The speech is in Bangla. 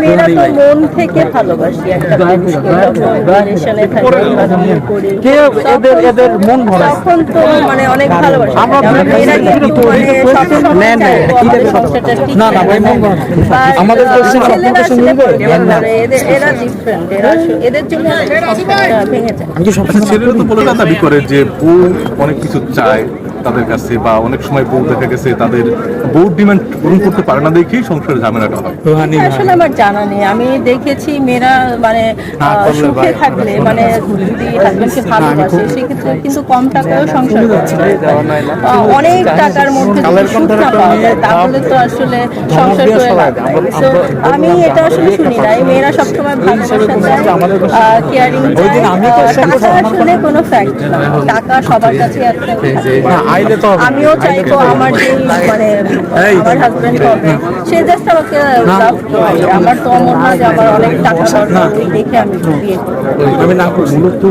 মেয়েরা তো মন থেকে ভালোবাসি একটা রিলেশনে থাকি বা বিয়ে করি কে এদের এদের মন ভরায় তখন তো মানে অনেক ভালোবাসি। আমরা আমরা মেয়েরা কিন্তু মানে সবসময় নেন, নেন, চাইব কি আমাদের না, না, ভাই, মন আমাদের এরা ডিফারেন্ট এরা এদের জন্য ভেঙে যায়। আমি কি সব আচ্ছা ছেলেরা তো বলে দাবি করে যে বউ অনেক কিছু চায় তাদের কাছে বা অনেক সময় বউ দেখা গেছে তাদের বউ ডিমান্ড পূরণ করতে পারে না দেখেই সংসারের ঝামেলাটা হয়। রুহানি আসলে আমার জানা নেই। আমি দেখেছি মেয়েরা মানে সুখে থাকলে মানে যদি হাজবেন্ডকে ভালোবাসে সেক্ষেত্রে কিন্তু কম টাকায়ও সংসার করতে অনেক টাকার মধ্যে যদি সুখ না পাওয়া যায় তাহলে তো আসলে সংসার করে লাভ আমি এটা আসলে শুনি নাই মেয়েরা সবসময় ভালোবাসা চায় কেয়ারিং টাকা আসলে কোনো ফ্যাক্ট না। টাকা সবার কাছে একটা না। আমিও চাইব আমার যে মানে আমার হবে। সে জাস্ট আমাকে লাভ করে। আমার তো মনে হয় যে আমার অনেক টাকা দরকার দেখে আমি বিয়ে করব। আমি না মূলত